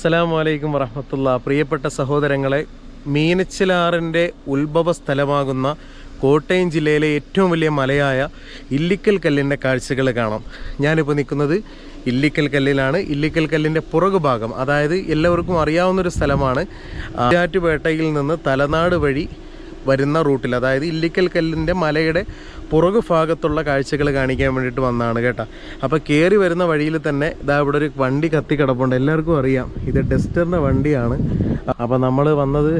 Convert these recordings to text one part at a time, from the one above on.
അസ്സലാമു വലൈക്കും വറഹമത്തുള്ള. പ്രിയപ്പെട്ട സഹോദരങ്ങളെ മീനച്ചിലാറിന്റെ ഉത്ഭവ സ്ഥലമാകുന്ന കോട്ടയം ജില്ലയിലെ ഏറ്റവും വലിയ മലയായ ഇല്ലിക്കൽ കല്ലിന്റെ കാഴ്ചകൾ കാണാം. ഞാനിപ്പോൾ നിൽക്കുന്നത് ഇല്ലിക്കൽ കല്ലിലാണ്. ഇല്ലിക്കൽ കല്ലിന്റെ പുറകു ഭാഗം അതായത് എല്ലാവർക്കും അറിയാവുന്നൊരു സ്ഥലമാണ്. ആറ്റുപേട്ടയിൽ നിന്ന് തലനാട് വഴി വരുന്ന റൂട്ടിൽ അതായത് ഇല്ലിക്കൽ കല്ലിന്റെ മലയുടെ പുറകു ഭാഗത്തുള്ള കാഴ്ചകൾ കാണിക്കാൻ വേണ്ടിയിട്ട് വന്നതാണ് കേട്ടോ. അപ്പോൾ കയറി വരുന്ന വഴിയിൽ തന്നെ ഇതാ ഇവിടെ ഒരു വണ്ടി കത്തി കിടപ്പുണ്ട്. എല്ലാവർക്കും അറിയാം. ഇത് ഡെസ്റ്ററിന്റെ വണ്ടിയാണ്. അപ്പോൾ നമ്മൾ വന്നത്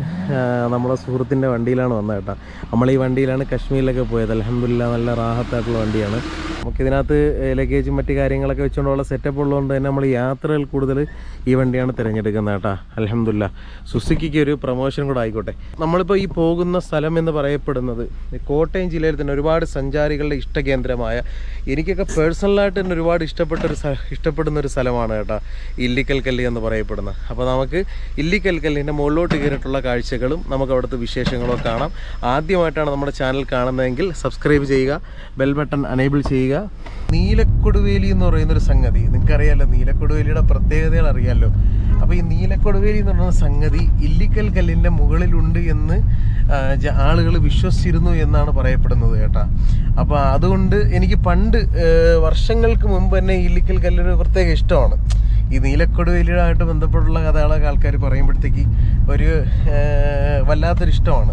നമ്മുടെ സുഹൃത്തിന്റെ വണ്ടിയിലാണ് വന്നത് കേട്ടോ. നമ്മൾ ഈ വണ്ടിയിലാണ് കശ്മീരിലൊക്കെ പോയത്. അലഹമില്ല നല്ല റാഹത്തായിട്ടുള്ള വണ്ടിയാണ്. നമുക്കിതിനകത്ത് ലഗേജും മറ്റു കാര്യങ്ങളൊക്കെ വെച്ചുകൊണ്ടുള്ള സെറ്റപ്പ് ഉള്ളതുകൊണ്ട് തന്നെ നമ്മൾ യാത്രകൾ കൂടുതൽ ഈ വണ്ടിയാണ് തിരഞ്ഞെടുക്കുന്നത് കേട്ടോ. അലഹമില്ല സുസുക്കിക്ക് ഒരു പ്രൊമോഷൻ കൂടെ ആയിക്കോട്ടെ. നമ്മളിപ്പോൾ ഈ പോകുന്ന സ്ഥലം എന്ന് പറയപ്പെടുന്നത് കോട്ടയം ജില്ലയിൽ തന്നെ ഒരുപാട് സഞ്ചാരികളുടെ ഇഷ്ടകേന്ദ്രമായ എനിക്കൊക്കെ പേഴ്സണലായിട്ട് തന്നെ ഒരുപാട് ഇഷ്ടപ്പെട്ട ഒരു ഇഷ്ടപ്പെടുന്ന ഒരു സ്ഥലമാണ് കേട്ടോ ഇല്ലിക്കൽ കല്ലി എന്ന് പറയപ്പെടുന്നത് അപ്പോൾ നമുക്ക് ഇല്ലിക്കൽ കല്ലിന്റെ മുകളിലോട്ട് കയറിയിട്ടുള്ള കാഴ്ചകളും നമുക്ക് അവിടുത്തെ വിശേഷങ്ങളും കാണാം. ആദ്യമായിട്ടാണ് നമ്മുടെ ചാനൽ കാണുന്നതെങ്കിൽ സബ്സ്ക്രൈബ് ചെയ്യുക ബെൽ ബട്ടൺ അനേബിൾ ചെയ്യുക. നീലക്കൊടുവേലി എന്ന് പറയുന്നൊരു സംഗതി നിങ്ങൾക്കറിയാലോ നീലക്കൊടുവേലിയുടെ പ്രത്യേകതകൾ അറിയാമല്ലോ അപ്പോൾ ഈ നീലക്കൊടുവേലി എന്ന് പറയുന്ന സംഗതി ഇല്ലിക്കൽ കല്ലിന്റെ മുകളിലുണ്ട് എന്ന് ആളുകൾ വിശ്വസിച്ചിരുന്നു എന്നാണ് പറയപ്പെടുന്നത് കേട്ടാ. അപ്പോൾ അതുകൊണ്ട് എനിക്ക് പണ്ട് വർഷങ്ങൾക്ക് മുമ്പ് തന്നെ ഇല്ലിക്കൽ കല്ലൊരു പ്രത്യേക ഇഷ്ടമാണ്. ഈ നീലക്കൊടുവേലിയുമായിട്ട് ബന്ധപ്പെട്ടുള്ള കഥകളൊക്കെ ആൾക്കാർ പറയുമ്പോഴത്തേക്ക് ഒരു വല്ലാത്തൊരു ഇഷ്ടമാണ്.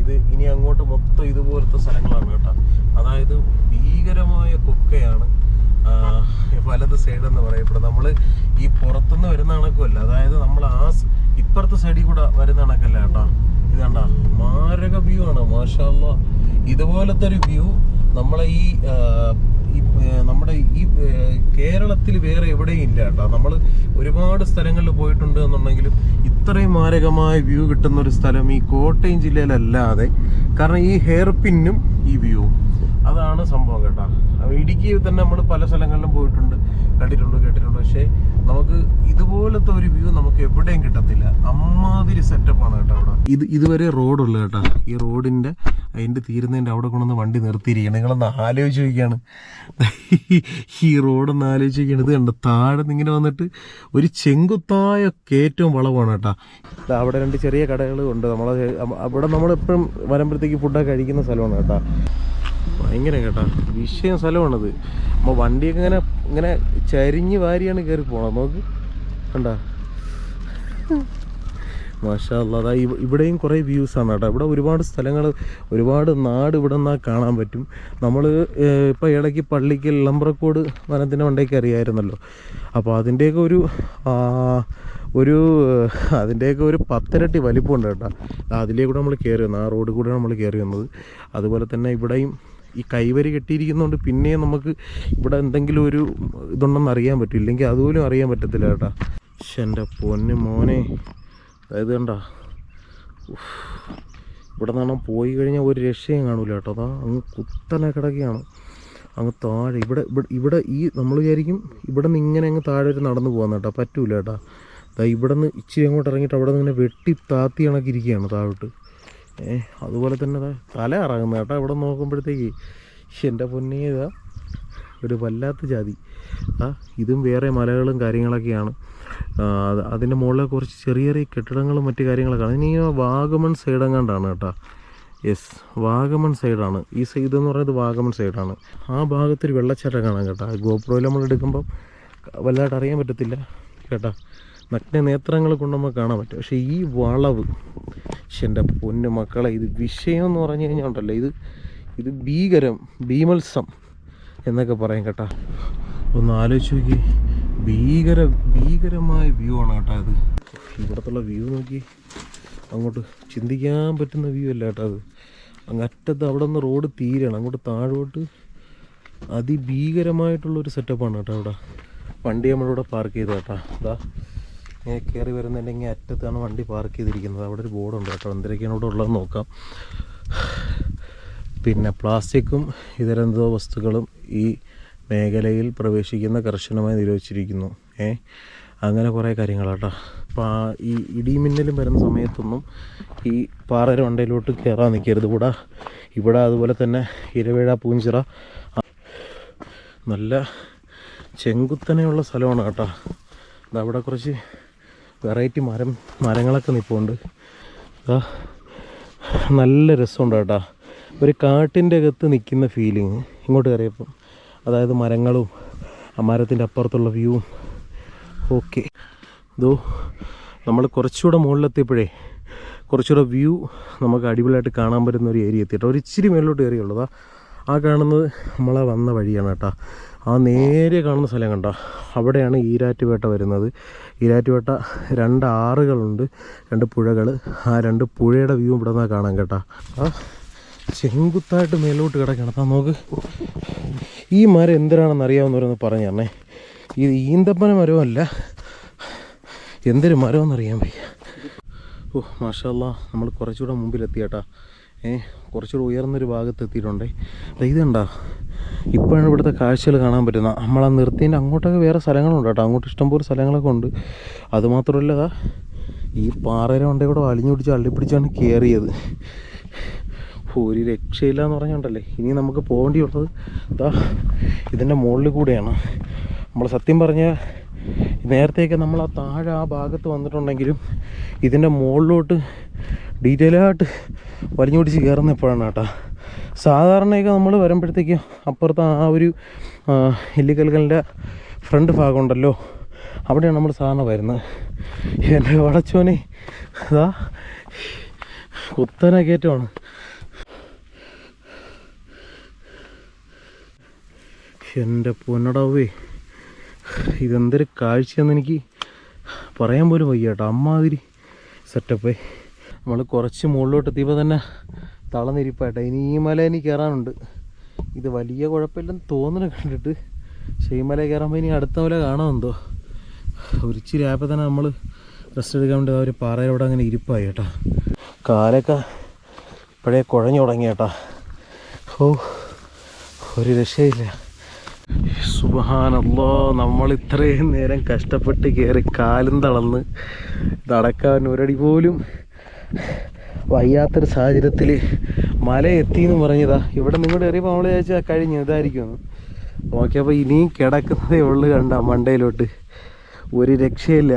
ഇത് ഇനി അങ്ങോട്ട് മൊത്തം ഇതുപോലത്തെ സ്ഥലങ്ങളാണ് കേട്ടോ. അതായത് ഭീകരമായ കൊക്കയാണ് വലത് സൈഡ് എന്ന് പറയപ്പെടും നമ്മൾ ഈ പുറത്തുനിന്ന് വരുന്ന കണക്കുമല്ല. അതായത് നമ്മൾ ആ ഇപ്പുറത്തെ സൈഡിൽ കൂടെ വരുന്ന കണക്കല്ല കേട്ടോ. ഇതാണ്ടാ മാരക വ്യൂ ആണ് മാഷാല്ല ഇതുപോലത്തെ ഒരു വ്യൂ നമ്മളെ ഈ നമ്മുടെ ഈ കേരളത്തിൽ വേറെ എവിടെയും ഇല്ല കേട്ടോ. നമ്മൾ ഒരുപാട് സ്ഥലങ്ങളിൽ പോയിട്ടുണ്ട് എന്നുണ്ടെങ്കിലും ഇത്രയും മാരകമായ വ്യൂ കിട്ടുന്ന ഒരു സ്ഥലം ഈ കോട്ടയം ജില്ലയിലല്ലാതെ കാരണം ഈ ഹെയർ പിന്നും ഈ വ്യൂവും അതാണ് സംഭവം കേട്ടോ. ഇടുക്കി തന്നെ നമ്മൾ പല സ്ഥലങ്ങളിലും പോയിട്ടുണ്ട് കണ്ടിട്ടുണ്ട് കേട്ടിട്ടുണ്ട്. പക്ഷേ നമുക്ക് ഇതുപോലത്തെ ഒരു വ്യൂ നമുക്ക് എവിടെയും കിട്ടത്തില്ല. അമ്മാതിരി സെറ്റപ്പാണ് കേട്ടോ അവിടെ. ഇത് ഇതുവരെ റോഡുള്ളു കേട്ടോ. ഈ റോഡിന്റെ അതിന്റെ തീരുന്നതിന്റെ അവിടെ കൊണ്ടുവന്ന് വണ്ടി നിർത്തിയിരിക്കണം നിങ്ങളൊന്ന് ആലോചിച്ച് നോക്കിയാണ്. ഈ റോഡൊന്ന് ആലോചിച്ച് നോക്കിയാണ്. ഇത് കണ്ട? താഴെ ഇങ്ങനെ വന്നിട്ട് ഒരു ചെങ്കുത്തായ കയറ്റവും വളവാണ് കേട്ടോ. അവിടെ രണ്ട് ചെറിയ കടകൾ ഉണ്ട്. നമ്മളെ അവിടെ നമ്മളെപ്പോഴും വരുമ്പോഴത്തേക്ക് ഫുഡൊക്കെ കഴിക്കുന്ന സ്ഥലമാണ് കേട്ടോ. ഭയങ്കര കേട്ടാ. വിഷയം സ്ഥലമാണത്. അപ്പോൾ വണ്ടിയൊക്കെ ഇങ്ങനെ ഇങ്ങനെ ചരിഞ്ഞ് വാരിയാണ് കയറി പോണത്. നോക്ക്. കണ്ട? മാഷാ അല്ലാ അതാ ഇവ- ഇവിടെയും കുറേ വ്യൂസാണ് കേട്ടോ. ഇവിടെ ഒരുപാട് സ്ഥലങ്ങൾ ഒരുപാട് നാട് ഇവിടെ നിന്നാൽ കാണാൻ പറ്റും. നമ്മൾ ഇപ്പോൾ ഇടയ്ക്ക് പള്ളിക്കൽ ലംബ്രക്കോട് വനത്തിന്റെ വണ്ടേക്ക് അറിയായിരുന്നല്ലോ. അപ്പോൾ അതിന്റെയൊക്കെ ഒരു ഒരു അതിന്റെയൊക്കെ ഒരു പത്തിരട്ടി വലിപ്പമുണ്ട് കേട്ടോ. അതിലേ കൂടെ നമ്മൾ കയറി വന്നത് ആ റോഡിൽ കൂടെ നമ്മൾ കയറി വന്നത്. അതുപോലെ തന്നെ ഇവിടെയും ഈ കൈവരി കെട്ടിയിരിക്കുന്നതുകൊണ്ട് പിന്നെയും നമുക്ക് ഇവിടെ എന്തെങ്കിലും ഒരു ഇതുണ്ടെന്ന് അറിയാൻ പറ്റും. ഇല്ലെങ്കിൽ അതുപോലും അറിയാൻ പറ്റത്തില്ല കേട്ടാ. എന്റെ പൊന്ന് മോനെ. അതായത് കണ്ട ഇവിടെ നിന്നാണ് പോയി കഴിഞ്ഞാൽ ഒരു രക്ഷയും കാണൂല കേട്ടോ. അതാ അങ്ങ് കുത്തനെ കിടക്കുകയാണ്. അങ്ങ് താഴെ ഇവിടെ ഇവിടെ ഇവിടെ ഈ നമ്മൾ വിചാരിക്കും ഇവിടെ നിന്ന് ഇങ്ങനെ അങ്ങ് താഴെ ഒരു നടന്നു പോകാൻ കേട്ടോ. പറ്റൂല കേട്ടോ. അതാ ഇവിടെ നിന്ന് ഇച്ചിരി അങ്ങോട്ട് ഇറങ്ങിയിട്ട് അവിടെ നിന്ന് ഇങ്ങനെ വെട്ടി താത്തി കണക്കിരിക്കുകയാണ് താഴോട്ട്. ഏഹ് അതുപോലെ തന്നെ തല ഇറങ്ങുന്ന കേട്ടോ ഇവിടെ നോക്കുമ്പോഴത്തേക്ക്. എന്റെ പൊന്നേ ഒരു വല്ലാത്ത ജാതി. ആ ഇതും വേറെ മലകളും കാര്യങ്ങളൊക്കെയാണ്. അതിന്റെ മുകളിൽ കുറച്ച് ചെറിയ ചെറിയ കെട്ടിടങ്ങളും മറ്റു കാര്യങ്ങളൊക്കെ ഇനി വാഗമൺ സൈഡെങ്ങാണ്ടാണ് കേട്ടോ? യെസ് വാഗമൺ സൈഡാണ് ഈ സൈഡ് എന്ന് പറയുന്നത് വാഗമൺ സൈഡാണ് ആ ഭാഗത്തൊരു വെള്ളച്ചാട്ടം കാണാം കേട്ടോ. ഗോപ്രോയിൽ നമ്മൾ എടുക്കുമ്പം വലുതായിട്ട് അറിയാൻ പറ്റത്തില്ല കേട്ടോ. നഗ്ന നേത്രങ്ങൾ കൊണ്ട് നമുക്ക് കാണാൻ പറ്റും. പക്ഷേ ഈ വളവ് പക്ഷെ എന്റെ പൊന്നു മക്കളെ ഇത് വിഷയം എന്ന് പറഞ്ഞു കഴിഞ്ഞാൽ ഉണ്ടല്ലോ. ഇത് ഇത് ഭീകരം ഭീമത്സം. എന്നൊക്കെ പറയും കേട്ടോ. ഒന്ന് ആലോചിച്ച് നോക്കി. ഭീകര ഭീകരമായ വ്യൂ ആണ് കേട്ടോ അത് ഇവിടത്തുള്ള വ്യൂ നോക്കി അങ്ങോട്ട് ചിന്തിക്കാൻ പറ്റുന്ന വ്യൂ അല്ല കേട്ടോ അത് അങ്ങ് അറ്റത്ത് അവിടെ നിന്ന് റോഡ് തീരാണ്. അങ്ങോട്ട് താഴോട്ട് അതിഭീകരമായിട്ടുള്ളൊരു സെറ്റപ്പാണ് കേട്ടോ അവിടെ വണ്ടി നമ്മളിവിടെ പാർക്ക് ചെയ്ത കേട്ടോ. അതാ ഇങ്ങനെ കയറി വരുന്നുണ്ടെങ്കിൽ അറ്റത്താണ് വണ്ടി പാർക്ക് ചെയ്തിരിക്കുന്നത്. അവിടെ ഒരു ബോർഡുണ്ട് കേട്ടോ. എന്തൊക്കെയാണ് ഇവിടെ ഉള്ളതെന്ന് നോക്കാം. പിന്നെ പ്ലാസ്റ്റിക്കും ഇതര വസ്തുക്കളും ഈ മേഖലയിൽ പ്രവേശിക്കുന്ന കർശനമായി നിരോധിച്ചിരിക്കുന്നു. ഏ? അങ്ങനെ കുറേ കാര്യങ്ങളാട്ടോ. അപ്പോൾ ഈ ഇടിമിന്നലും വരുന്ന സമയത്തൊന്നും ഈ പാറയുടെ മണ്ടയിലോട്ട് കയറാൻ നിൽക്കരുത് ഇവിടെ ഇവിടെ അതുപോലെ തന്നെ ഇരവേഴ പൂഞ്ചിറ നല്ല ചെങ്കുത്തനെയുള്ള സ്ഥലമാണ് കേട്ടോ. അവിടെ കുറച്ച് വെറൈറ്റി മരം മരങ്ങളൊക്കെ നിൽപ്പുണ്ട് നല്ല രസമുണ്ട് കേട്ടോ. ഒരു കാട്ടിന്റെ അകത്ത് നിൽക്കുന്ന ഫീലിങ് ഇങ്ങോട്ട് കയറിയപ്പം അതായത് മരങ്ങളും ആ മരത്തിന്റെ അപ്പുറത്തുള്ള വ്യൂവും ഓക്കെ ഇതോ നമ്മൾ കുറച്ചുകൂടെ മുകളിലെത്തിയപ്പോഴേ കുറച്ചുകൂടെ വ്യൂ നമുക്ക് അടിപൊളിയായിട്ട് കാണാൻ പറ്റുന്ന ഒരു ഏരിയ എത്തിയിട്ട് ഒരു ഇച്ചിരി മേളിലോട്ട് കയറിയുള്ളതാ. ആ കാണുന്നത് നമ്മളെ വന്ന വഴിയാണ് കേട്ടോ. ആ നേരെ കാണുന്ന സ്ഥലം കണ്ടോ? അവിടെയാണ് ഈരാറ്റുപേട്ട വരുന്നത്. ഈരാറ്റുപേട്ട രണ്ട് ആറുകളുണ്ട് രണ്ട് പുഴകൾ ആ രണ്ട് പുഴയുടെ വ്യൂ ഇവിടെ നിന്നാണ് കാണാൻ കേട്ടോ. ആ ചെങ്കുത്തായിട്ട് മേലോട്ട് കിടക്കണം അപ്പം നോക്ക് ഈ മരം എന്തിനാണെന്ന് അറിയാവുന്നവരൊന്ന് പറഞ്ഞു തരണേ. ഇത് ഈന്തപ്പന മരമല്ല എന്തൊരു മരമെന്നറിയാൻ വയ്യ. ഓ മാഷല്ല നമ്മൾ കുറച്ചുകൂടെ മുമ്പിലെത്തി കേട്ടാ ഏ കുറച്ചുകൂടെ ഉയർന്നൊരു ഭാഗത്ത് എത്തിയിട്ടുണ്ടേ ദാ ഇത് കണ്ടാ ഇപ്പോഴാണ് ഇവിടുത്തെ കാഴ്ചകൾ കാണാൻ പറ്റുന്നത്. നമ്മൾ ആ നിർത്തിന്റെ അങ്ങോട്ടൊക്കെ വേറെ സ്ഥലങ്ങളുണ്ട് കേട്ടോ. അങ്ങോട്ട് ഇഷ്ടംപോലെ സ്ഥലങ്ങളൊക്കെ ഉണ്ട്. അതുമാത്രമല്ല ഈ പാറയുടെ ഉണ്ടെങ്കിൽ കൂടെ വലിഞ്ഞു പിടിച്ച് അള്ളിപ്പിടിച്ചാണ് കയറിയത് ഒരു രക്ഷയില്ല എന്ന് പറഞ്ഞുകൊണ്ടല്ലേ ഇനി നമുക്ക് പോകേണ്ടിയുള്ളത് ഇതാ ഇതിന്റെ മുകളിൽ കൂടെയാണ്. നമ്മൾ സത്യം പറഞ്ഞ നേരത്തെയൊക്കെ നമ്മൾ ആ താഴെ ആ ഭാഗത്ത് വന്നിട്ടുണ്ടെങ്കിലും ഇതിന്റെ മുകളിലോട്ട് ഡീറ്റെയിൽ ആയിട്ട് വലിഞ്ഞോടിച്ച് കയറുന്ന എപ്പോഴാണ് കേട്ടോ? സാധാരണയൊക്കെ നമ്മൾ വരുമ്പോഴത്തേക്കും അപ്പുറത്ത് ആ ഒരു എല്ലിക്കൽക്കലിന്റെ ഫ്രണ്ട് ഭാഗമുണ്ടല്ലോ അവിടെയാണ് നമ്മൾ സാധാരണ വരുന്നത്. എന്റെ വടച്ചോനെ അതാ കുത്തന കയറ്റമാണ്. എന്റെ പൊന്നടവേ. ഇതെന്തൊരു കാഴ്ചയെന്ന് എനിക്ക് പറയാൻ പോലും വയ്യ കേട്ടോ. അമ്മാതിരി സെറ്റപ്പേ. നമ്മൾ കുറച്ച് മുകളിലോട്ട് എത്തിയപ്പോൾ തന്നെ തളന്നിരിപ്പാട്ടെ ഇനി ഈ മല ഇനി കയറാനുണ്ട് ഇത് വലിയ കുഴപ്പമില്ലെന്ന് തോന്നുന്നു കണ്ടിട്ട്. പക്ഷേ ഈ മല കയറുമ്പോൾ ഇനി അടുത്ത മല കാണാമെന്തോ. ഒരിച്ചിരി ആയപ്പോൾ തന്നെ നമ്മൾ റെസ്റ്റ് എടുക്കാൻ വേണ്ടി ആ ഒരു പാറയിലൂടെ അങ്ങനെ ഇരിപ്പായി കേട്ടോ. കാലൊക്കെ ഇപ്പോഴേ കുഴഞ്ഞു തുടങ്ങി കേട്ടോ. ഓ ഒരു രക്ഷയില്ല. സുബഹാനല്ലോ നമ്മൾ ഇത്രയും നേരം കഷ്ടപ്പെട്ട് കയറി കാലും തളർന്ന് നടക്കാൻ ഒരടി പോലും വയ്യാത്തൊരു സാഹചര്യത്തിൽ മല എത്തി എന്ന് പറഞ്ഞതാ. ഇവിടെ നിങ്ങളുടെ എറിയപ്പോൾ നമ്മൾ ചോദിച്ചാൽ കഴിഞ്ഞു ഇതായിരിക്കും നോക്കിയപ്പോൾ ഇനിയും കിടക്കുന്നതേ ഉള്ളു കണ്ട മണ്ടയിലോട്ട്. ഒരു രക്ഷയില്ല.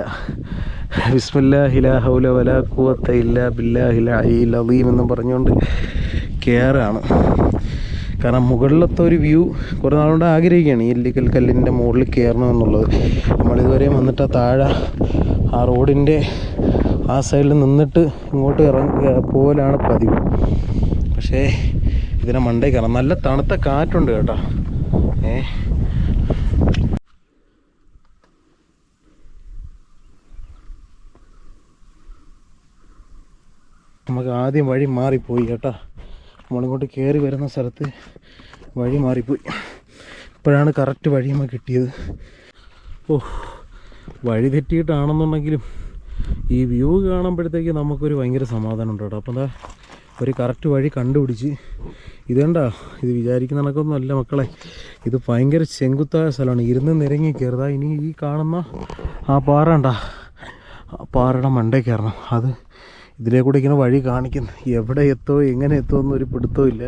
ബിസ്മില്ലാഹില ഹൗല വല കൂവത്ത ഇല്ല ബില്ലാഹില അയിൽ അലീം എന്നും പറഞ്ഞുകൊണ്ട് കയറാണ് കാരണം മുകളിലത്തെ ഒരു വ്യൂ കുറേ നാളുകൊണ്ട് ആഗ്രഹിക്കുകയാണ്. ഈ ഇല്ലിക്കൽ കല്ലിന്റെ മുകളിൽ കയറണം എന്നുള്ളത്. നമ്മളിതുവരെ വന്നിട്ട് താഴെ ആ റോഡിന്റെ ആ സൈഡിൽ നിന്നിട്ട് ഇങ്ങോട്ട് ഇറങ്ങി പോലാണ് പതിവ്. പക്ഷേ ഇതിനെ മണ്ടേ കയറാം നല്ല തണുത്ത കാറ്റുണ്ട് കേട്ടോ. ഏ. നമുക്ക് ആദ്യം വഴി മാറിപ്പോയി കേട്ടോ. നമ്മളിങ്ങോട്ട് കയറി വരുന്ന സ്ഥലത്ത് വഴി മാറിപ്പോയി. ഇപ്പോഴാണ് കറക്റ്റ് വഴി നമ്മൾ കിട്ടിയത്. ഓ വഴി തെറ്റിയിട്ടാണെന്നുണ്ടെങ്കിലും ഈ വ്യൂ കാണുമ്പോഴത്തേക്ക് നമുക്കൊരു ഭയങ്കര സമാധാനം ഉണ്ട് കേട്ടോ. അപ്പം എന്താ ഒരു കറക്റ്റ് വഴി കണ്ടുപിടിച്ച് ഇതേണ്ടാ ഇത് വിചാരിക്കുന്ന കണക്കൊന്നും അല്ല മക്കളെ. ഇത് ഭയങ്കര ചെങ്കുത്തായ സ്ഥലമാണ്. ഇരുന്ന് നിരങ്ങി കയറുക ഇനി ഈ കാണുന്ന ആ പാറ ഉണ്ടാ ആ പാറയുടെ മണ്ടേ കയറണം. അത് ഇതിലേ കൂടെ ഇങ്ങനെ വഴി കാണിക്കുന്നു. എവിടെ എത്തോ എങ്ങനെ എത്തോ ഒരു പിടുത്തമില്ല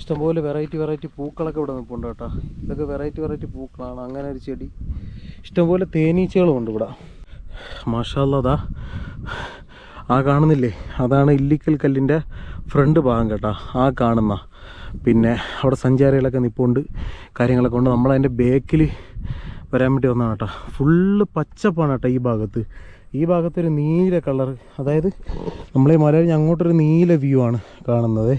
ഇഷ്ടംപോലെ വെറൈറ്റി വെറൈറ്റി പൂക്കളൊക്കെ ഇവിടെ നിൽപ്പുണ്ട് കേട്ടോ. ഇതൊക്കെ വെറൈറ്റി വെറൈറ്റി പൂക്കളാണ്. അങ്ങനെ ഒരു ചെടി. ഇഷ്ടംപോലെ തേനീച്ചകളും ഉണ്ട് ഇവിടെ. മാഷാല്ലതാ ആ കാണുന്നില്ലേ? അതാണ് ഇല്ലിക്കൽ കല്ലിന്റെ ഫ്രണ്ട് ഭാഗം കേട്ടോ. ആ കാണുന്ന. പിന്നെ അവിടെ സഞ്ചാരികളൊക്കെ നിൽപ്പുണ്ട് കാര്യങ്ങളൊക്കെ ഉണ്ട്. നമ്മളതിന്റെ ബേക്കിൽ വരാൻ വേണ്ടി വന്നതാണ് കേട്ടോ. ഫുള്ള് പച്ചപ്പാണ് കേട്ടോ ഈ ഭാഗത്ത്. ഈ ഭാഗത്തൊരു നീല കളർ അതായത് നമ്മളെ മലയിൽ അങ്ങോട്ടൊരു നീല വ്യൂ ആണ് കാണുന്നത്.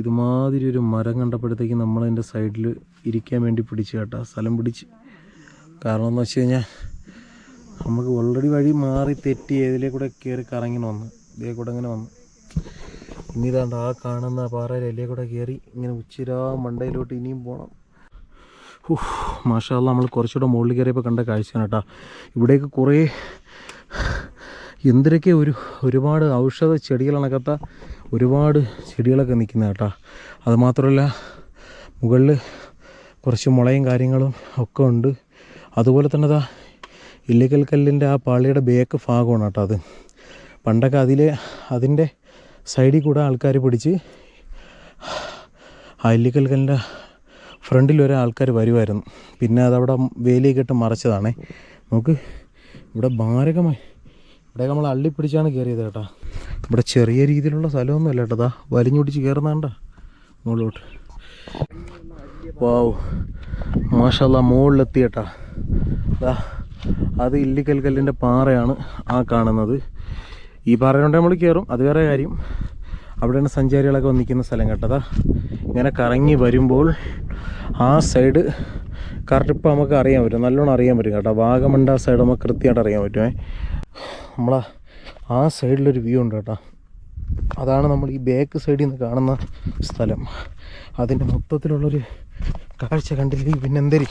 ഇതുമാതിരി ഒരു മരം കണ്ടപ്പോഴത്തേക്ക് നമ്മളതിന്റെ സൈഡിൽ ഇരിക്കാൻ വേണ്ടി പിടിച്ച് കേട്ടോ സ്ഥലം പിടിച്ച്. കാരണം എന്ന് വെച്ച് കഴിഞ്ഞാൽ നമുക്ക് ഓൾറെഡി വഴി മാറി തെറ്റി ഏതിലേ കൂടെ കയറി കറങ്ങിന് വന്ന്. ഇതേ കൂടെ അങ്ങനെ വന്ന്. ഇനി ഇതാണ്ട് ആ കാണുന്ന പാറയിൽ എല്ലേ കൂടെ കയറി ഇങ്ങനെ ഉച്ചിരാ മണ്ടയിലോട്ട് ഇനിയും പോകണം മാഷാല്ല നമ്മൾ കുറച്ചുകൂടെ മുകളിൽ കയറിയപ്പോൾ കണ്ട കാഴ്ചയാണ് കേട്ടോ. ഇവിടേക്ക് കുറേ എന്തിനൊക്കെ ഒരു ഒരുപാട് ഔഷധ ചെടികളണക്കത്ത ഒരുപാട് ചെടികളൊക്കെ നിൽക്കുന്ന കേട്ടോ. അതുമാത്രമല്ല മുകളിൽ കുറച്ച് മുളയും കാര്യങ്ങളും ഒക്കെ ഉണ്ട്. അതുപോലെ തന്നെ അതാ ഇല്ലിക്കൽ കല്ലിന്റെ ആ പാളിയുടെ ബേക്ക് ഭാഗമാണ് കേട്ടോ അത്. പണ്ടൊക്കെ അതിലെ അതിന്റെ സൈഡിൽ കൂടെ ആൾക്കാർ പിടിച്ച് ആ ഇല്ലിക്കൽ കല്ലിന്റെ ഫ്രണ്ടിൽ വരെ ആൾക്കാർ വരുമായിരുന്നു പിന്നെ അതവിടെ വേലിയൊക്കെ ഇട്ട് മറച്ചതാണേ. നമുക്ക് ഇവിടെ മാരകമായി ഇവിടെ നമ്മൾ അള്ളിപ്പിടിച്ചാണ് കയറിയത് കേട്ടാ. ഇവിടെ ചെറിയ രീതിയിലുള്ള സ്ഥലമൊന്നുമല്ല കേട്ടോ. വലിഞ്ഞൊടിച്ച് കയറുന്നതാണ്ട മുകളിലോട്ട്. വാവ്. മാഷല്ല മുകളിലെത്തി കേട്ടാ. അത് ഇല്ലിക്കൽ കല്ലിന്റെ പാറയാണ് ആ കാണുന്നത്. ഈ പാറയുണ്ട് നമ്മൾ കയറും അത് വേറെ കാര്യം. അവിടെയാണ് സഞ്ചാരികളൊക്കെ വന്നിരിക്കുന്ന സ്ഥലം കേട്ടതാ ഇങ്ങനെ കറങ്ങി വരുമ്പോൾ ആ സൈഡ് കറക്റ്റ് ഇപ്പോൾ നമുക്ക് അറിയാൻ പറ്റും. നല്ലോണം അറിയാൻ പറ്റും കേട്ടോ. വാഗമണ്ട സൈഡ് നമുക്ക് കൃത്യമായിട്ട് അറിയാൻ പറ്റുമേ നമ്മളെ ആ സൈഡിലൊരു വ്യൂ ഉണ്ട് കേട്ടോ. അതാണ് നമ്മൾ ഈ ബാക്ക് സൈഡിൽ നിന്ന് കാണുന്ന സ്ഥലം. അതിന്റെ മൊത്തത്തിലുള്ളൊരു കാഴ്ച കണ്ടില്ലെങ്കിൽ പിന്നെ എന്തരി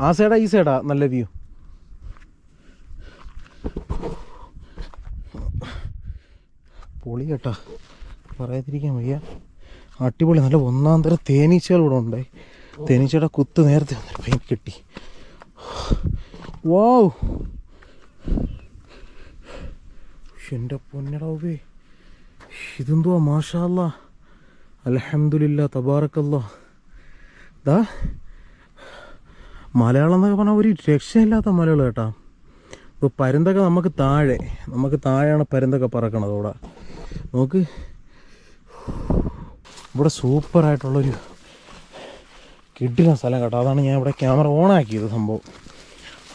ആ സൈഡാ ഈ സൈഡാ നല്ല വ്യൂ പൊളി കേട്ടാ. പറയാതിരിക്കാൻ വയ്യ. അടിപൊളി. നല്ല ഒന്നാം തരം തേനീച്ചകൾ ഇവിടെ ഉണ്ട്. തേനീച്ചയുടെ കുത്ത് നേരത്തെ വന്നപ്പോൾ എനിക്ക് കിട്ടി. വാവ് എന്റെ പൊന്നടാവേ ഇതെന്തുവാ? മാഷാല്ല അലഹമില്ല തബാറക്കല്ല ദാ. മലയാളം എന്നൊക്കെ പറഞ്ഞാൽ ഒരു രക്ഷയില്ലാത്ത മലയാളം കേട്ടാ. ഇപ്പോൾ പരുന്തൊക്കെ നമുക്ക് താഴെ. നമുക്ക് താഴെയാണ് പരുന്തൊക്കെ പറക്കണത് ഇവിടെ നോക്ക്. ഇവിടെ സൂപ്പറായിട്ടുള്ളൊരു കിഡിന സ്ഥലം കേട്ടോ. അതാണ് ഞാൻ ഇവിടെ ക്യാമറ ഓൺ ഓണാക്കിയത് സംഭവം.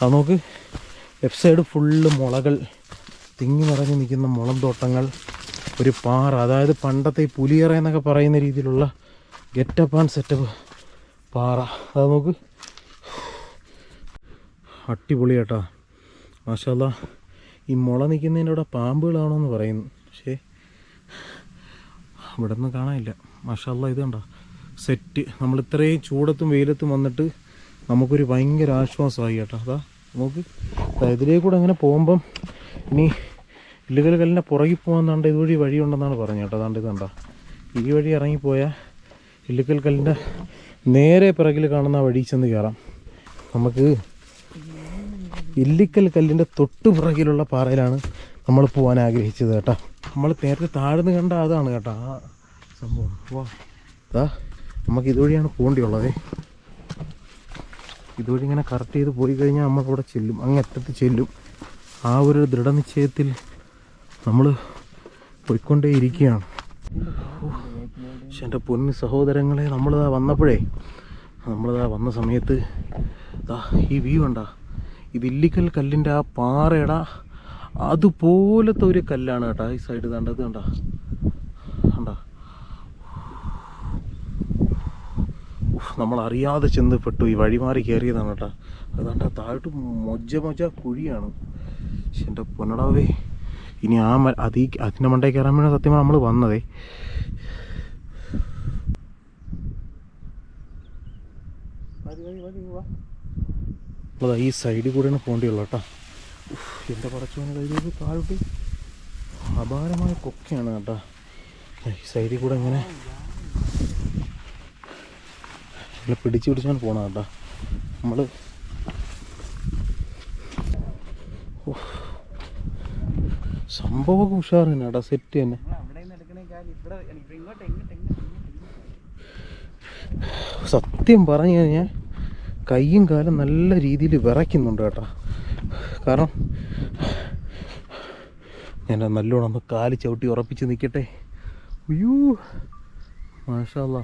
അത് നോക്ക്. ലെഫ്റ്റ് സൈഡ് ഫുള്ള് മുളകൾ. തിങ്ങി നിറഞ്ഞു നിൽക്കുന്ന മുളം തോട്ടങ്ങൾ ഒരു പാറ. അതായത് പണ്ടത്തെ ഈ പുലിയറ എന്നൊക്കെ പറയുന്ന രീതിയിലുള്ള ഗെറ്റപ്പ് ആൻഡ് സെറ്റപ്പ് പാറ. അത് നോക്ക്. അടിപൊളി കേട്ടോ. മാഷല്ല. ഈ മുള നിൽക്കുന്നതിന്റെ ഇവിടെ പാമ്പുകളാണോ എന്ന് പറയുന്നു. പക്ഷേ ഇവിടെ നിന്ന് കാണാനില്ല. മാഷല്ല ഇത് കണ്ടോ? സെറ്റ്. നമ്മൾ ഇത്രയും ചൂടത്തും വെയിലത്തും വന്നിട്ട് നമുക്കൊരു ഭയങ്കര ആശ്വാസമായി കേട്ടോ. അതാ നമുക്ക് ഇതിലേ കൂടെ അങ്ങനെ പോകുമ്പം ഇനി ഇല്ലുകൽ കല്ലിന്റെ പുറകിൽ പോകാന്നാണ്ട് ഇതുവഴി വഴിയുണ്ടെന്നാണ് പറഞ്ഞത് കേട്ടോ. അതാണ്ട് ഇത് കണ്ടോ. ഈ വഴി ഇറങ്ങിപ്പോയാൽ ഇല്ലുക്കൽ കല്ലിന്റെ നേരെ പിറകിൽ കാണുന്ന വഴി ചെന്ന് കയറാം. നമുക്ക് ഇല്ലിക്കൽ കല്ലിന്റെ തൊട്ട് പുറകിലുള്ള പാറയിലാണ് നമ്മൾ പോകാൻ ആഗ്രഹിച്ചത് കേട്ടോ. നമ്മൾ നേരത്തെ താഴ്ന്ന് കണ്ട അതാണ് കേട്ടോ ആ സംഭവം. വാ ദാ. നമുക്ക് ഇതുവഴിയാണ് പോകേണ്ടിയുള്ളത് ഇതുവഴി ഇങ്ങനെ കറക്റ്റ് ചെയ്ത് പോയി കഴിഞ്ഞാൽ നമ്മളവിടെ ചെല്ലും. അങ്ങ് അറ്റത്ത് ചെല്ലും. ആ ഒരു ദൃഢനിശ്ചയത്തിൽ നമ്മൾ പോയിക്കൊണ്ടേ ഇരിക്കുകയാണ്. പക്ഷെ എന്റെ പൊന്നു സഹോദരങ്ങളെ നമ്മളിതാ വന്നപ്പോഴേ നമ്മളിതാ വന്ന സമയത്ത് ഇതാ ഈ വ്യൂ ഉണ്ടാ ഇത് ഇല്ലിക്കൽ കല്ലിന്റെ ആ പാറയുടെ അതുപോലത്തെ ഒരു കല്ലാണ് കേട്ടോ ഈ സൈഡ് കണ്ടത് കണ്ടാ. കണ്ടാ ഉഫ്, നമ്മൾ അറിയാതെ ചെന്ന് പെട്ടു ഈ വഴിമാറി കയറിയതാണ് കേട്ടോ അതുകൊണ്ട് താഴോട്ട് മൊജ്ജ മൊജ കുഴിയാണ്. പക്ഷെ എന്റെ പൊന്നടാവേ. ഇനി ആ മ അതീ അതിന്റെ മണ്ടേ കയറാൻ വേണ്ടി സത്യം നമ്മൾ വന്നതേ. അതാ ഈ സൈഡിൽ കൂടെയാണ് പോകേണ്ടിയുള്ളൂ കേട്ടോ എന്റെ പറച്ചോനെ കഴിഞ്ഞത് താഴോട്ട്. അപാരമായ കൊക്കയാണ് കേട്ടോ ഈ സൈഡിൽ കൂടെ ഇങ്ങനെ ഇങ്ങനെ പിടിച്ച് പിടിച്ചാണ് പോണത് കേട്ടോ. നമ്മൾ സംഭവമൊക്കെ ഉഷാർ തന്നെ കേട്ടോ സെറ്റ് തന്നെ. സത്യം പറഞ്ഞു കഴിഞ്ഞാൽ കൈയും കാലും നല്ല രീതിയിൽ വിറയ്ക്കുന്നുണ്ട് കേട്ടോ. കാരണം ഞാൻ നല്ലോണം ഒന്ന് കാൽ ചവിട്ടി ഉറപ്പിച്ച് നിൽക്കട്ടെ അയ്യോ. മാഷാല്ല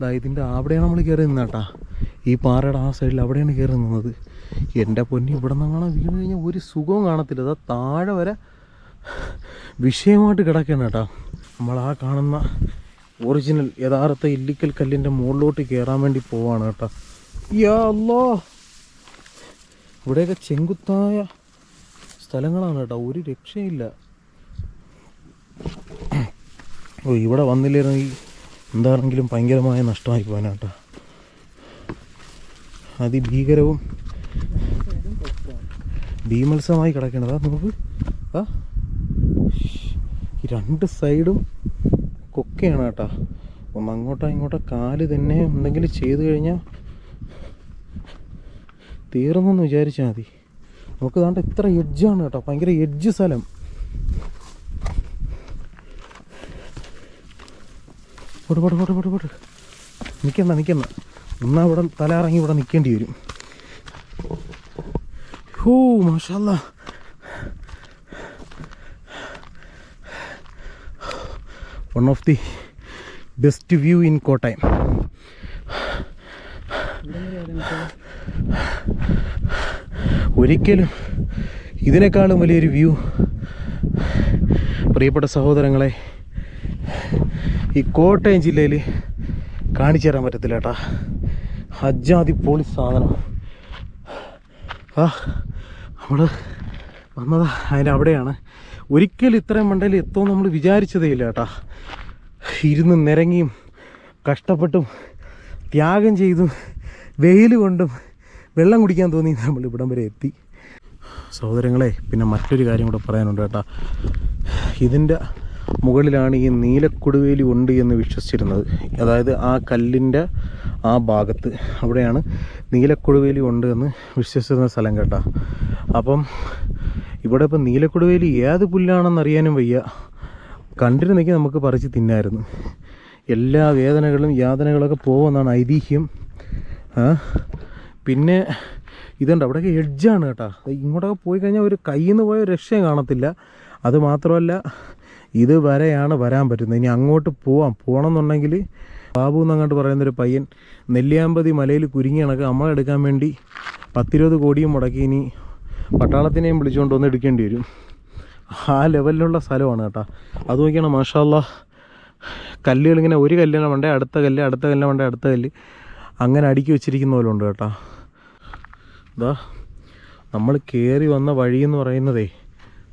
ദാ ഇതിന്റെ അവിടെയാണ് നമ്മൾ കയറി നിന്നേട്ടാ ഈ പാറയുടെ ആ സൈഡിൽ അവിടെയാണ് കയറി നിന്നത്. എന്റെ പൊന്നി ഇവിടെ നിന്നാണ് വീണ് കഴിഞ്ഞാൽ ഒരു സുഖവും കാണത്തില്ല. അതാ താഴെ വരെ വിഷയമായിട്ട് കിടക്കണം കേട്ടോ. നമ്മൾ ആ കാണുന്ന ഒറിജിനൽ യഥാർത്ഥ ഇല്ലിക്കൽ കല്ലിന്റെ മുകളിലോട്ട് കയറാൻ വേണ്ടി പോവാണ് കേട്ടോ. യാ അല്ലോ. ഇവിടെയൊക്കെ ചെങ്കുത്തായ സ്ഥലങ്ങളാണ് കേട്ടോ. ഒരു രക്ഷയില്ല. ഓ ഇവിടെ വന്നില്ലെങ്കിൽ എന്താണെങ്കിലും ഭയങ്കരമായ നഷ്ടമായി പോകാനാട്ടോ അതിഭീകരവും ഭീമത്സവമായി കിടക്കേണ്ടതാ നമുക്ക്. ആ രണ്ട് സൈഡും കൊക്കയാണ് കേട്ടോ ഒന്ന് അങ്ങോട്ടോ ഇങ്ങോട്ടോ കാൽ തന്നെ എന്തെങ്കിലും ചെയ്തു കഴിഞ്ഞാൽ തീർന്നെന്ന് വിചാരിച്ചാൽ മതി. നമുക്ക് ദാണ്ട് ഇത്ര എഡ്ജാണ് കേട്ടോ ഭയങ്കര എഡ്ജ് സ്ഥലം. പോട്ട് പോട്ട് പോട്ട് പോട്ട് പോട്ട് നിൽക്കണ്ട നിൽക്കണ്ട എന്നാൽ ഇവിടെ തല ഇറങ്ങി ഇവിടെ നിൽക്കേണ്ടി വരും. ഹൂ മാഷല്ല. One of the best view in Kottayam ഒരിക്കലും ഇതിനേക്കാളും വലിയൊരു വ്യൂ പ്രിയപ്പെട്ട സഹോദരങ്ങളെ ഈ കോട്ടയം ജില്ലയിൽ കാണിച്ചു തരാൻ പറ്റത്തില്ല കേട്ടാ ഹജ്ജാതി പോളി സാധനം. ആ നമ്മൾ വന്നത്. അതിന്റെ അവിടെയാണ്. ഒരിക്കലും ഇത്രയും മണ്ടയിൽ എത്തുമെന്ന് നമ്മൾ വിചാരിച്ചതേ ഇല്ല കേട്ടാ ഇരുന്ന് നിരങ്ങിയും കഷ്ടപ്പെട്ടും ത്യാഗം ചെയ്തും വെയിൽ കൊണ്ടും വെള്ളം കുടിക്കാൻ തോന്നി നമ്മൾ ഇവിടം വരെ എത്തി. സഹോദരങ്ങളെ പിന്നെ മറ്റൊരു കാര്യം കൂടെ പറയാനുണ്ട് കേട്ടാ ഇതിന്റെ മുകളിലാണ് ഈ നീലക്കൊടുവേലി ഉണ്ട് എന്ന് വിശ്വസിച്ചിരുന്നത്. അതായത് ആ കല്ലിന്റെ ആ ഭാഗത്ത് അവിടെയാണ് നീലക്കൊടുവേലി ഉണ്ട് എന്ന് വിശ്വസിച്ചിരുന്ന സ്ഥലം കേട്ടോ. അപ്പം ഇവിടെ ഇപ്പം നീലക്കൊടുവേലി ഏത് പുല്ലാണെന്ന് അറിയാനും വയ്യ. കണ്ടിരുന്നെങ്കിൽ നമുക്ക് പറിച്ച് തിന്നായിരുന്നു. എല്ലാ വേദനകളും യാതനകളൊക്കെ പോകുമെന്നാണ് ഐതിഹ്യം. പിന്നെ ഇതുണ്ട് അവിടെയൊക്കെ എഡ്ജാണ് കേട്ടോ. ഇങ്ങോട്ടൊക്കെ പോയി കഴിഞ്ഞാൽ ഒരു കയ്യിൽ നിന്ന് പോയ രക്ഷയും കാണത്തില്ല. അത് മാത്രമല്ല ഇത് വരെയാണ് വരാൻ പറ്റുന്നത്. ഇനി അങ്ങോട്ട് പോവാം. പോകണമെന്നുണ്ടെങ്കിൽ ബാബു എന്നങ്ങോട്ട് പറയുന്നൊരു പയ്യൻ നെല്ലിയാമ്പതി മലയിൽ കുരുങ്ങി കണക്ക് നമ്മളെടുക്കാൻ വേണ്ടി പത്തിരുപത് കോടിയും മുടക്കി ഇനി പട്ടാളത്തിനെയും വിളിച്ചുകൊണ്ട് വന്ന് എടുക്കേണ്ടി വരും. ആ ലെവലിലുള്ള സ്ഥലമാണ് കേട്ടോ. അത് നോക്കിയാണ് മാഷാല്ല കല്ലുകൾ ഇങ്ങനെ ഒരു കല്ലിനെ വേണ്ടേ അടുത്ത കല്ല് അടുത്ത കല്ലിനെ വേണ്ടേ അടുത്ത കല്ല്. അങ്ങനെ അടുക്കി വെച്ചിരിക്കുന്ന പോലെ ഉണ്ട് കേട്ടോ. ഇതാ നമ്മൾ കയറി വന്ന വഴി എന്ന് പറയുന്നതേ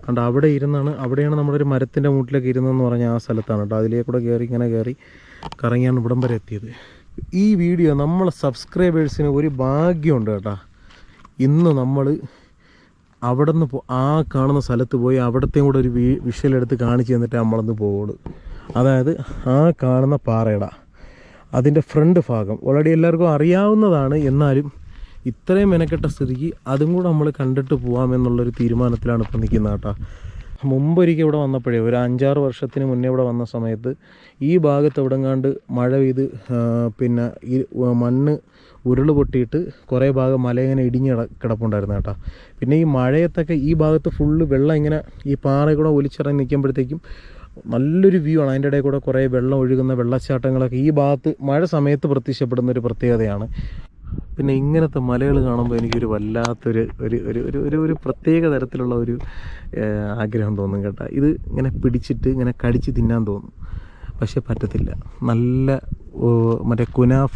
കണ്ട അവിടെ ഇരുന്നാണ് അവിടെയാണ് നമ്മുടെ ഒരു മരത്തിന്റെ മൂട്ടിലേക്ക് ഇരുന്നെന്ന് പറഞ്ഞ ആ സ്ഥലത്താണ് കേട്ടോ. അതിലേക്ക് കൂടെ കയറി ഇങ്ങനെ കയറി കറങ്ങിയാണ് ഇവിടം വരെ എത്തിയത്. ഈ വീഡിയോ നമ്മളെ സബ്സ്ക്രൈബേഴ്സിന് ഒരു ഭാഗ്യമുണ്ട് കേട്ടോ. ഇന്ന് നമ്മൾ അവിടെ നിന്ന് ആ കാണുന്ന സ്ഥലത്ത് പോയി അവിടത്തെയും കൂടെ ഒരു വിഷ്വൽ എടുത്ത് കാണിച്ച് തന്നിട്ട് നമ്മളൊന്ന് പോവുള്ളൂ. അതായത് ആ കാണുന്ന പാറയുടെ. അതിന്റെ ഫ്രണ്ട് ഭാഗം. ഓൾറെഡി എല്ലാവർക്കും അറിയാവുന്നതാണ്. എന്നാലും ഇത്രയും മെനക്കെട്ട സ്ഥിതിക്ക് അതും കൂടെ നമ്മൾ കണ്ടിട്ട് പോകാമെന്നുള്ളൊരു തീരുമാനത്തിലാണ് ഇപ്പം നിൽക്കുന്നത് കേട്ടോ. മുമ്പൊരിക്കൽ ഇവിടെ വന്നപ്പോഴേ ഒരു അഞ്ചാറ് വർഷത്തിന് മുന്നേ ഇവിടെ വന്ന സമയത്ത് ഈ ഭാഗത്ത് എവിടെങ്ങാണ്ട് മഴ പെയ്ത് പിന്നെ ഈ മണ്ണ് ഉരുൾ പൊട്ടിയിട്ട് കുറേ ഭാഗം മല ഇങ്ങനെ ഇടിഞ്ഞ് കിടപ്പുണ്ടായിരുന്നു കേട്ടോ. പിന്നെ ഈ മഴയത്തൊക്കെ ഈ ഭാഗത്ത് ഫുള്ള് വെള്ളം ഇങ്ങനെ ഈ പാറ കൂടെ ഒലിച്ചിറങ്ങി നിൽക്കുമ്പോഴത്തേക്കും നല്ലൊരു വ്യൂ ആണ്. അതിന്റെ ഇടയിൽ കൂടെ കുറേ വെള്ളം ഒഴുകുന്ന വെള്ളച്ചാട്ടങ്ങളൊക്കെ ഈ ഭാഗത്ത് മഴ സമയത്ത് പ്രത്യക്ഷപ്പെടുന്ന ഒരു പ്രത്യേകതയാണ്. പിന്നെ ഇങ്ങനത്തെ മലകൾ കാണുമ്പോൾ എനിക്കൊരു വല്ലാത്തൊരു ഒരു ഒരു ഒരു ഒരു ഒരു പ്രത്യേക തരത്തിലുള്ള ഒരു ആഗ്രഹം തോന്നും കേട്ടോ. ഇത് ഇങ്ങനെ പിടിച്ചിട്ട് ഇങ്ങനെ കടിച്ച് തിന്നാൻ തോന്നും. പക്ഷേ പറ്റത്തില്ല. നല്ല മറ്റേ കുനാഫ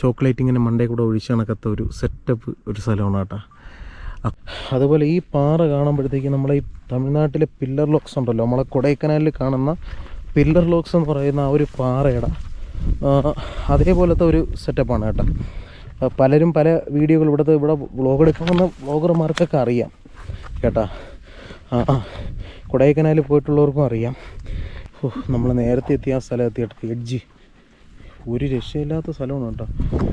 ചോക്ലേറ്റ് ഇങ്ങനെ മണ്ടേ കൂടെ ഒഴിച്ച് കണക്കത്ത ഒരു സെറ്റപ്പ് ഒരു സ്ഥലമാണ് കേട്ടോ. അതുപോലെ ഈ പാറ കാണുമ്പോഴത്തേക്ക് നമ്മളെ ഈ തമിഴ്നാട്ടിലെ പില്ലർ ലോക്സ് ഉണ്ടല്ലോ നമ്മളെ കൊടൈക്കനാലിൽ കാണുന്ന പില്ലർ ലോക്സ് എന്ന് പറയുന്ന ആ ഒരു പാറയുടെ. അതേപോലത്തെ ഒരു സെറ്റപ്പാണ് കേട്ടോ. പലരും പല വീഡിയോകൾ ഇവിടുത്തെ ഇവിടെ വ്ളോഗ് എടുക്കുന്ന വ്ളോഗർമാർക്കൊക്കെ അറിയാം കേട്ടാ. കൊടൈക്കനാലിൽ പോയിട്ടുള്ളവർക്കും അറിയാം. നമ്മൾ നേരത്തെ എത്തിയ ആ സ്ഥലം എത്തിയിട്ട് എഡ്ജ്. ഒരു രക്ഷയില്ലാത്ത സ്ഥലമാണ് കേട്ടോ.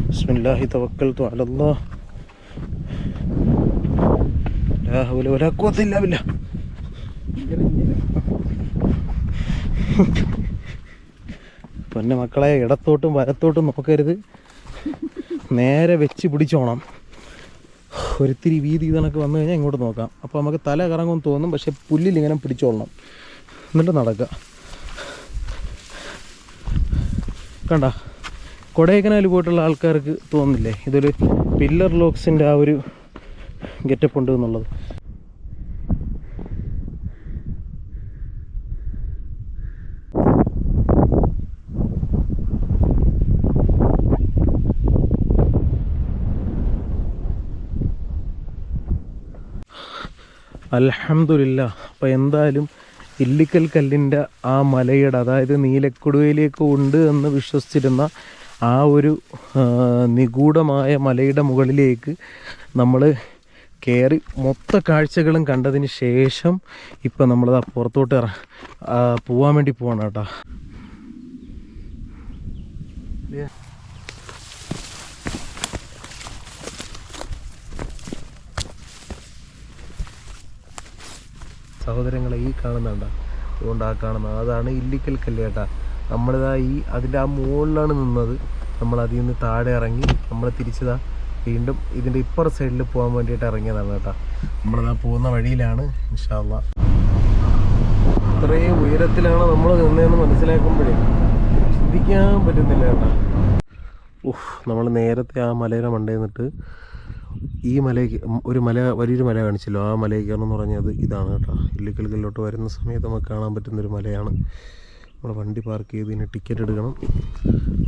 ബിസ്മില്ലാഹി തവക്കൽതു അലല്ലാ ലാ ഹൗല വലാ ഖുവത ഇല്ലാ ബില്ലാ പൊന്നെ മക്കളെ ഇടത്തോട്ടും വലത്തോട്ടും നോക്കരുത്. നേരെ വെച്ച് പിടിച്ചോണം. ഒരിത്തിരി വീതി ഇതണക്ക് വന്നു കഴിഞ്ഞാൽ ഇങ്ങോട്ട് നോക്കാം. അപ്പോൾ നമുക്ക് തല കറങ്ങും തോന്നും പക്ഷെ പുല്ലിൽ ഇങ്ങനെ പിടിച്ചോളണം. എന്നിട്ട് നടക്കുക കണ്ട? കൊടൈക്കനാൽ പോയിട്ടുള്ള ആൾക്കാർക്ക് തോന്നില്ലേ ഇതൊരു പില്ലർ ലോക്സിന്റെ ആ ഒരു ഗെറ്റപ്പ് ഉണ്ട് എന്നുള്ളത്. അൽഹംദുലില്ല. അപ്പോൾ എന്തായാലും ഇല്ലിക്കൽ കല്ലിന്റെ ആ മലയുടെ അതായത് നീലക്കൊടുവയിലേക്ക് ഉണ്ട് എന്ന് വിശ്വസിച്ചിരുന്ന ആ ഒരു നിഗൂഢമായ മലയുടെ മുകളിലേക്ക് നമ്മൾ കയറി മൊത്ത കാഴ്ചകളും കണ്ടതിന് ശേഷം ഇപ്പം നമ്മളത് പുറത്തോട്ട് ഇറ പോവാൻ വേണ്ടി പോവാണ് കേട്ടോ. സഹോദരങ്ങളെ ഈ കാണുന്നുണ്ട അതുകൊണ്ട് ആ കാണുന്ന അതാണ് ഇല്ലിക്കൽ കല്ലേട്ട. നമ്മളിതാ ഈ അതിന്റെ ആ മുകളിലാണ് നിന്നത്. നമ്മൾ അതിൽ നിന്ന് താഴെ ഇറങ്ങി നമ്മൾ തിരിച്ചതാ വീണ്ടും ഇതിന്റെ ഇപ്പുറ സൈഡിൽ പോകാൻ വേണ്ടിയിട്ട് ഇറങ്ങിയതാണ് കേട്ടോ. നമ്മളിതാ പോകുന്ന വഴിയിലാണ് ഇൻഷാല്ല ഇത്രയും ഉയരത്തിലാണ് നമ്മൾ നിന്നതെന്ന് മനസ്സിലാക്കുമ്പോഴേ ചിന്തിക്കാൻ പറ്റുന്നില്ല കേട്ടോ. ഉഫ് നമ്മൾ നേരത്തെ ആ മലയുടെ മണ്ടയിൽ നിന്നിട്ട് ഈ മലയ്ക്ക് ഒരു മല വലിയൊരു മല കാണിച്ചല്ലോ. ആ മലയിൽ കയറണം എന്ന് പറഞ്ഞത് ഇതാണ് കേട്ടോ. ഇല്ലിക്കൽക്കല്ലോട്ട് വരുന്ന സമയത്ത് നമുക്ക് കാണാൻ പറ്റുന്നൊരു മലയാണ്. നമ്മുടെ വണ്ടി പാർക്ക് ചെയ്ത് ഇതിന് ടിക്കറ്റ് എടുക്കണം.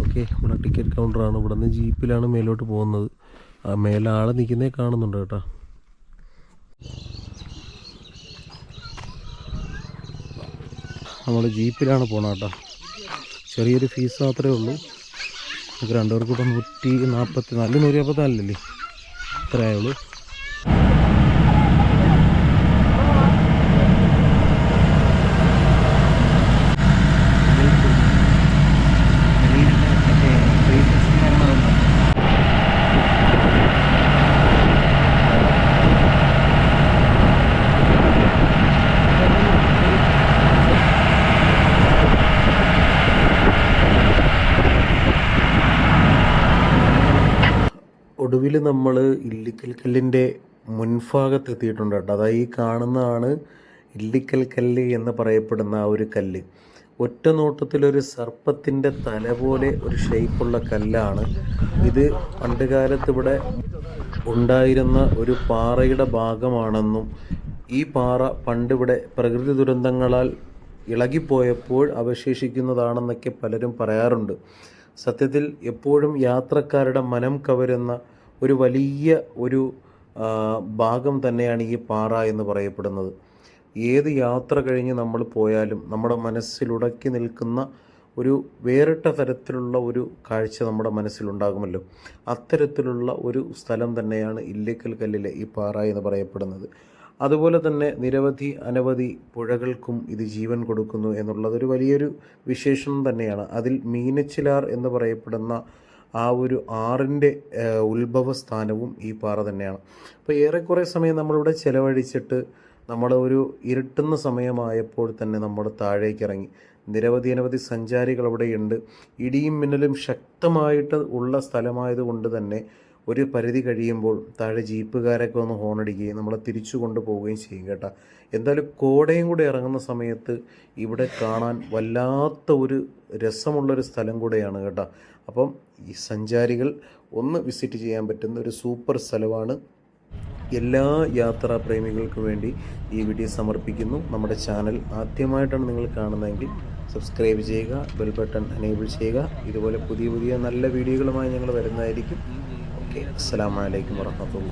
ഓക്കെ നമ്മുടെ ടിക്കറ്റ് കൗണ്ടറാണ്. ഇവിടെ നിന്ന് ജീപ്പിലാണ് മേലോട്ട് പോകുന്നത്. ആ മേലെ ആളെ നിൽക്കുന്നേ കാണുന്നുണ്ട് കേട്ടോ. നമ്മൾ ജീപ്പിലാണ് പോണത് കേട്ടോ. ചെറിയൊരു ഫീസ് മാത്രമേ ഉള്ളൂ. നമുക്ക് രണ്ടുപേർക്ക് ഇപ്പം നൂറ്റി നാൽപ്പത്തി നാല് നൂറ്റി നാൽപ്പത്തിനാലല്ലേ ഇത്രയേ ഉള്ളൂ ഒടുവിൽ നമ്മൾ ഇല്ലിക്കൽ കല്ലിന്റെ മുൻഭാഗത്ത് എത്തിയിട്ടുണ്ട് കേട്ടോ. അതായത് ഈ കാണുന്നതാണ് ഇല്ലിക്കൽ കല്ല് എന്ന് പറയപ്പെടുന്ന ആ ഒരു കല്ല്. ഒറ്റ നോട്ടത്തിലൊരു സർപ്പത്തിന്റെ തല പോലെ ഒരു ഷേപ്പുള്ള കല്ലാണ്. ഇത് പണ്ട് കാലത്ത് ഇവിടെ ഉണ്ടായിരുന്ന ഒരു പാറയുടെ ഭാഗമാണെന്നും ഈ പാറ പണ്ടിവിടെ പ്രകൃതി ദുരന്തങ്ങളാൽ ഇളകിപ്പോയപ്പോൾ അവശേഷിക്കുന്നതാണെന്നൊക്കെ പലരും പറയാറുണ്ട്. സത്യത്തിൽ എപ്പോഴും യാത്രക്കാരുടെ മനം കവരുന്ന ഒരു വലിയ ഒരു ഭാഗം തന്നെയാണ് ഈ പാറ എന്ന് പറയപ്പെടുന്നത്. ഏത് യാത്ര കഴിഞ്ഞ് നമ്മൾ പോയാലും നമ്മുടെ മനസ്സിലുടക്കി നിൽക്കുന്ന ഒരു വേറിട്ട തരത്തിലുള്ള ഒരു കാഴ്ച നമ്മുടെ മനസ്സിലുണ്ടാകുമല്ലോ. അത്തരത്തിലുള്ള ഒരു സ്ഥലം തന്നെയാണ് ഇല്ലിക്കൽ കല്ലിലെ ഈ പാറ എന്ന് പറയപ്പെടുന്നത്. അതുപോലെ തന്നെ നിരവധി അനവധി പുഴകൾക്കും ഇത് ജീവൻ കൊടുക്കുന്നു എന്നുള്ളതൊരു വലിയൊരു വിശേഷം തന്നെയാണ്. അതിൽ മീനച്ചിലാർ എന്ന് പറയപ്പെടുന്ന ആ ഒരു ആറിന്റെ ഉത്ഭവസ്ഥാനവും ഈ പാറ തന്നെയാണ്. അപ്പോൾ ഏറെക്കുറെ സമയം നമ്മളിവിടെ ചിലവഴിച്ചിട്ട് നമ്മൾ ഒരു ഇരുട്ടുന്ന സമയമായപ്പോൾ തന്നെ നമ്മൾ താഴേക്ക് ഇറങ്ങി. നിരവധി അനവധി സഞ്ചാരികൾ അവിടെയുണ്ട്. ഇടിയും മിന്നലും ശക്തമായിട്ട് ഉള്ള സ്ഥലമായതുകൊണ്ട് തന്നെ ഒരു പരിധി കഴിയുമ്പോൾ താഴെ ജീപ്പുകാരൊക്കെ ഒന്ന് ഹോണടിക്കുകയും നമ്മളെ തിരിച്ചു കൊണ്ടുപോവുകയും ചെയ്യും കേട്ടോ. എന്തായാലും കോടയും കൂടെ ഇറങ്ങുന്ന സമയത്ത് ഇവിടെ കാണാൻ വല്ലാത്ത ഒരു രസമുള്ളൊരു സ്ഥലം കൂടെയാണ് കേട്ടോ. അപ്പം ഈ സഞ്ചാരികൾ ഒന്ന് വിസിറ്റ് ചെയ്യാൻ പറ്റുന്ന ഒരു സൂപ്പർ സ്ഥലമാണ്. എല്ലാ യാത്രാ പ്രേമികൾക്കും വേണ്ടി ഈ വീഡിയോ സമർപ്പിക്കുന്നു. നമ്മുടെ ചാനൽ ആദ്യമായിട്ടാണ് നിങ്ങൾ കാണുന്നതെങ്കിൽ സബ്സ്ക്രൈബ് ചെയ്യുക ബെൽ ബട്ടൺ എനേബിൾ ചെയ്യുക. ഇതുപോലെ പുതിയ പുതിയ നല്ല വീഡിയോകളുമായി ഞങ്ങൾ വരുന്നതായിരിക്കും. ഓക്കെ. അസ്സാം വലൈക്കും വർഹമത്തുള്ള